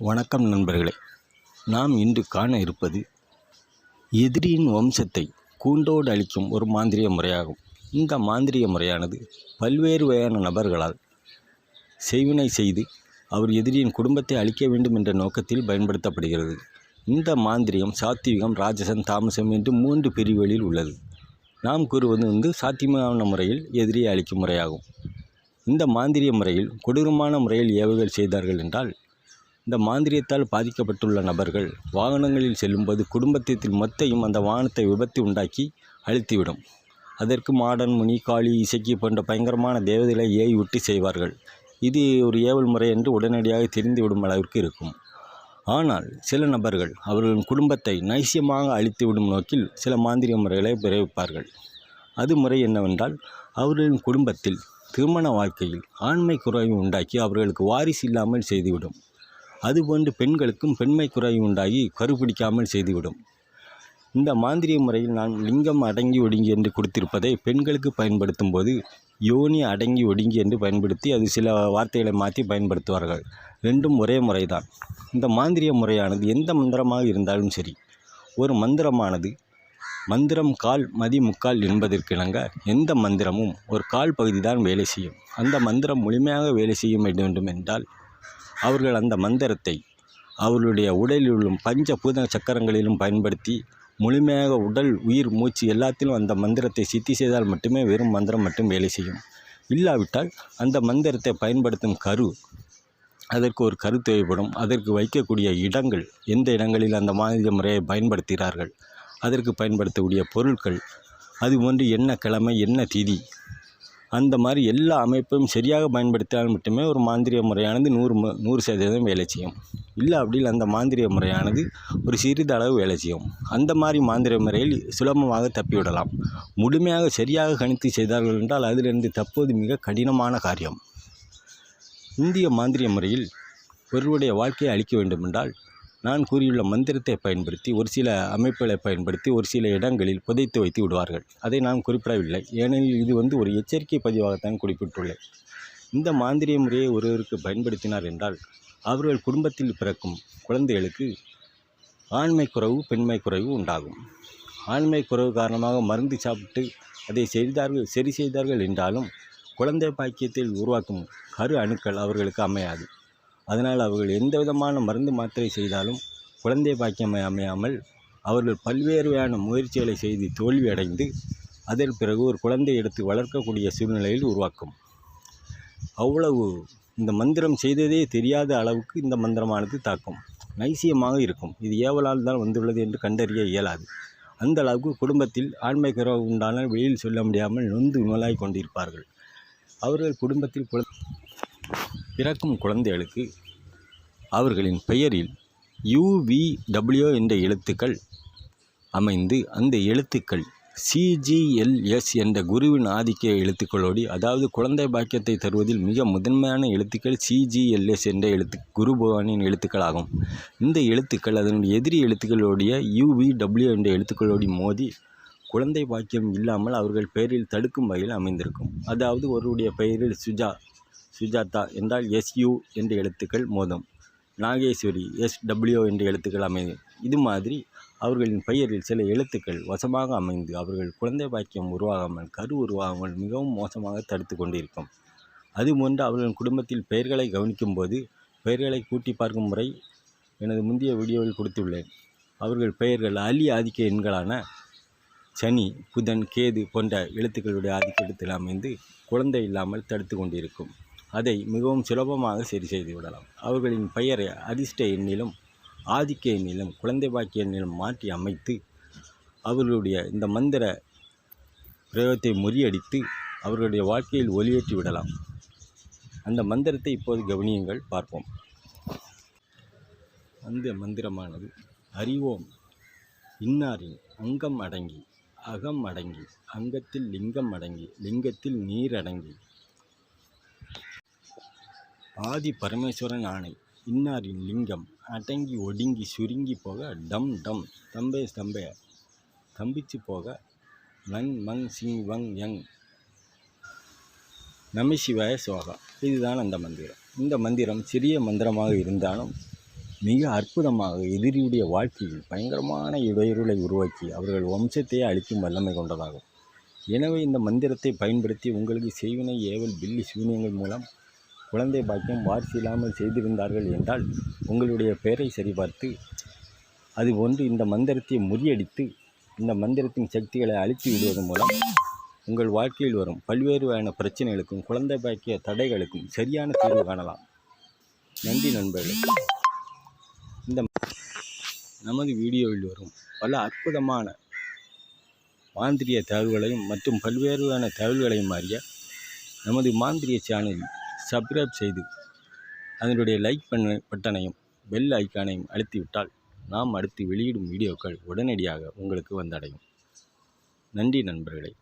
வணக்கம் நண்பர்களே. நாம் இன்று காண இருப்பது எதிரியின் வம்சத்தை கூண்டோடு அழிக்கும் ஒரு மாந்திரிய முறையாகும். இந்த மாந்திரிய முறையானது பல்வேறு வகையான நபர்களால் செய்வினை செய்து அவர் எதிரியின் குடும்பத்தை அழிக்க வேண்டும் என்ற நோக்கத்தில் பயன்படுத்தப்படுகிறது. இந்த மாந்திரியம் சாத்விகம் ராஜசன் தாமசம் என்று மூன்று பிரிவுகளில் உள்ளது. நாம் கூறுவது வந்து சாத்தியமான முறையில் எதிரியை அழிக்கும் முறையாகும். இந்த மாந்திரிய முறையில் கொடூரமான முறையில் ஏவுகள் செய்தார்கள் என்றால் இந்த மாந்திரியத்தால் பாதிக்கப்பட்டுள்ள நபர்கள் வாகனங்களில் செல்லும்போது குடும்பத்தின் மொத்தையும் அந்த வாகனத்தை விபத்து உண்டாக்கி அழுத்திவிடும். அதற்கு மாடன் முனி காளி இசைக்கு போன்ற பயங்கரமான தேவதைகளை ஏய் விட்டு செய்வார்கள். இது ஒரு ஏவல் முறை என்று உடனடியாக தெரிந்துவிடும் அளவிற்கு இருக்கும். ஆனால் சில நபர்கள் அவர்களின் குடும்பத்தை நைசியமாக அழித்துவிடும் நோக்கில் சில மாந்திரிய முறைகளை பிறவிப்பார்கள் அது முறை என்னவென்றால் அவர்களின் குடும்பத்தில் திருமண வாழ்க்கையில் ஆண்மை குறைவு உண்டாக்கி அவர்களுக்கு வாரிசு இல்லாமல் செய்துவிடும். அதுபோன்று பெண்களுக்கும் பெண்மை குறைவு உண்டாகி கருப்பிடிக்காமல் செய்துவிடும். இந்த மாந்திரிய முறையில் நான் லிங்கம் அடங்கி ஒடுங்கி என்று கொடுத்திருப்பதை பெண்களுக்கு பயன்படுத்தும் போது யோனி அடங்கி ஒடுங்கி என்று பயன்படுத்தி அது சில வார்த்தைகளை மாற்றி பயன்படுத்துவார்கள். ரெண்டும் ஒரே முறைதான். இந்த மாந்திரிய முறையானது எந்த மந்திரமாக இருந்தாலும் சரி ஒரு மந்திரமானது மந்திரம் கால் மதி முக்கால் என்பதற்கிணங்க எந்த மந்திரமும் ஒரு கால் பகுதி தான் வேலை செய்யும். அந்த மந்திரம் முழுமையாக வேலை செய்ய வேண்டும் என்றால் அவர்கள் அந்த மந்திரத்தை அவர்களுடைய உடலில் உள்ள பஞ்ச பூத சக்கரங்களிலும் பயன்படுத்தி முழுமையாக உடல் உயிர் மூச்சு எல்லாத்திலும் அந்த மந்திரத்தை சித்தி செய்தால் மட்டுமே வெறும் மந்திரம் மட்டும் வேலை செய்யும். இல்லாவிட்டால் அந்த மந்திரத்தை பயன்படுத்தும் கரு அதற்கு ஒரு கரு தேவைப்படும். அதற்கு வைக்கக்கூடிய இடங்கள் எந்த இடங்களில் அந்த மாநில முறையை பயன்படுத்துகிறார்கள் அதற்கு பயன்படுத்தக்கூடிய பொருட்கள் அதுபோன்று என்ன கிழமை என்ன திதி அந்த மாதிரி எல்லா அமைப்பையும் சரியாக பயன்படுத்தினால் மட்டுமே ஒரு மாந்திரிய முறையானது நூறு நூறு சதவீதம் வேலை செய்யும். இல்லை அப்படியில் அந்த மாந்திரிய முறையானது ஒரு சிறிதளவு வேலை செய்யும். அந்த மாதிரி மாந்திரிய முறையில் சுலபமாக தப்பிவிடலாம். முழுமையாக சரியாக கணித்து செய்தார்கள் என்றால் அதிலிருந்து தப்புவது மிக கடினமான காரியம். இந்திய மாந்திரிய முறையில் ஒருவருடைய வாழ்க்கையை அளிக்க வேண்டுமென்றால் நான் கூறியுள்ள மந்திரத்தை பயன்படுத்தி ஒரு சில அமைப்புகளை பயன்படுத்தி ஒரு சில இடங்களில் புதைத்து வைத்து விடுவார்கள். அதை நான் குறிப்பிடவில்லை. ஏனெனில் இது வந்து ஒரு எச்சரிக்கை பதிவாகத்தான் குறிப்பிட்டுள்ளேன். இந்த மாந்திரிய முறையை ஒருவருக்கு பயன்படுத்தினார் என்றால் அவர்கள் குடும்பத்தில் பிறக்கும் குழந்தைகளுக்கு ஆண்மை குறைவு பெண்மை குறைவு உண்டாகும். ஆண்மை குறைவு காரணமாக மருந்து சாப்பிட்டு அதை செய்தார்கள் சரி செய்தார்கள் என்றாலும் குழந்தை பாக்கியத்தில் உருவாக்கும் கரு அணுக்கள் அவர்களுக்கு அமையாது. அதனால் அவர்கள் எந்த விதமான மருந்து மாத்திரை செய்தாலும் குழந்தை பாக்கியம் அமையாமல் அவர்கள் பல்வேறு வகையான முயற்சிகளை செய்து தோல்வி அடைந்து அதன் பிறகு ஒரு குழந்தை எடுத்து வளர்க்கக்கூடிய சூழ்நிலையில் உருவாக்கும். அவ்வளவு இந்த மந்திரம் செய்ததே தெரியாத அளவுக்கு இந்த மந்திரமானது தாக்கும். நைசியமாக இருக்கும். இது ஏவலால் தான் வந்துள்ளது என்று கண்டறிய இயலாது. அந்த அளவுக்கு குடும்பத்தில் ஆண்மை குறைவு உண்டான வெளியில் சொல்ல முடியாமல் நொந்து நோலாய் கொண்டிருப்பார்கள். அவர்கள் குடும்பத்தில் குழ பிறக்கும் குழந்தைகளுக்கு அவர்களின் பெயரில் யுவிடபிள்யூ என்ற எழுத்துக்கள் அமைந்து அந்த எழுத்துக்கள் சிஜிஎல்எஸ் என்ற குருவின் ஆதிக்க எழுத்துக்களோடு அதாவது குழந்தை பாக்கியத்தை தருவதில் மிக முதன்மையான எழுத்துக்கள் சிஜிஎல்எஸ் என்ற எழுத்து குரு பகவானின் எழுத்துக்களாகும். இந்த எழுத்துக்கள் அதனுடைய எதிரி எழுத்துக்களுடைய யுவிடபிள்யூ என்ற எழுத்துக்களோடு மோதி குழந்தை பாக்கியம் இல்லாமல் அவர்கள் பெயரில் தடுக்கும் வகையில் அமைந்திருக்கும். அதாவது ஒருவருடைய பெயரில் சுஜா சுஜாதா என்றால் எஸ்யூ என்ற எழுத்துக்கள் மோதும். நாகேஸ்வரி எஸ்டபிள்யூ என்ற எழுத்துக்கள் அமையும் இது மாதிரி அவர்களின் பெயரில் சில எழுத்துக்கள் வசமாக அமைந்து அவர்கள் குழந்தை பாக்கியம் உருவாகாமல் கரு உருவாகாமல் மிகவும் மோசமாக தடுத்து கொண்டிருக்கும். அதுபோன்று அவர்களின் குடும்பத்தில் பெயர்களை கவனிக்கும் போது பெயர்களை கூட்டி பார்க்கும் முறை எனது முந்தைய வீடியோவில் கொடுத்துள்ளேன். அவர்கள் பெயர்கள் அலி ஆதிக்க எண்களான சனி புதன் கேது போன்ற எழுத்துக்களுடைய ஆதிக்கத்தில் அமைந்து குழந்தை இல்லாமல் தடுத்து கொண்டிருக்கும். அதை மிகவும் சுலபமாக சரி செய்து விடலாம். அவர்களின் பெயரை அதிர்ஷ்ட எண்ணிலும் ஆதிக்க எண்ணிலும் குழந்தை பாக்கிய எண்ணிலும் மாற்றி அமைத்து அவர்களுடைய இந்த மந்திர பிரயோகத்தை முறியடித்து அவர்களுடைய வாழ்க்கையில் ஒளியேற்றி விடலாம். அந்த மந்திரத்தை இப்போது கவனியுங்கள் பார்ப்போம். அந்த மந்திரமானது அறிவோம் இன்னாரின் அங்கம் அடங்கி அகம் அடங்கி அங்கத்தில் லிங்கம் அடங்கி லிங்கத்தில் நீர் அடங்கி ஆதி பரமேஸ்வரன் ஆணை. இன்னாரின் லிங்கம் அடங்கி ஒடுங்கி சுருங்கி போக டம் டம். தம்பே ஸ்தம்பே தம்பிச்சு போக நங் மங் சிங் வங் யங். நமசிவாய சோகா இதுதான் அந்த மந்திரம். இந்த மந்திரம் சிறிய மந்திரமாக இருந்தாலும் மிக அற்புதமாக எதிரியுடைய வாழ்க்கையில் பயங்கரமான இடையூறுகளை உருவாக்கி அவர்கள் வம்சத்தையே அழிக்கும் வல்லமை கொண்டதாகும். எனவே இந்த மந்திரத்தை பயன்படுத்தி உங்களுக்கு செய்வினை ஏவல் பில்லி சூனியங்கள் மூலம் குழந்தை பாக்கியம் வாரிசு இல்லாமல் செய்திருந்தார்கள் என்றால் உங்களுடைய பெயரை சரிபார்த்து அது ஒன்று இந்த மந்திரத்தை முறியடித்து இந்த மந்திரத்தின் சக்திகளை அழித்து விடுவதன் மூலம் உங்கள் வாழ்க்கையில் வரும் பல்வேறு வகையான பிரச்சனைகளுக்கும் குழந்தை பாக்கிய தடைகளுக்கும் சரியான தீர்வு காணலாம். நன்றி நண்பர்களே. இந்த நமது வீடியோவில் வரும் பல அற்புதமான மாந்திரிய தகவல்களையும் மற்றும் பல்வேறு வகையான தகவல்களையும் அறிய நமது மாந்திரிய சேனலில் சப்ஸ்கிரைப் செய்து அதனுடைய லைக் பண்ண பட்டனையும் பெல் ஐக்கானையும் அழுத்திவிட்டால் நாம் அடுத்து வெளியிடும் வீடியோக்கள் உடனடியாக உங்களுக்கு வந்தடையும். நன்றி நண்பர்களே.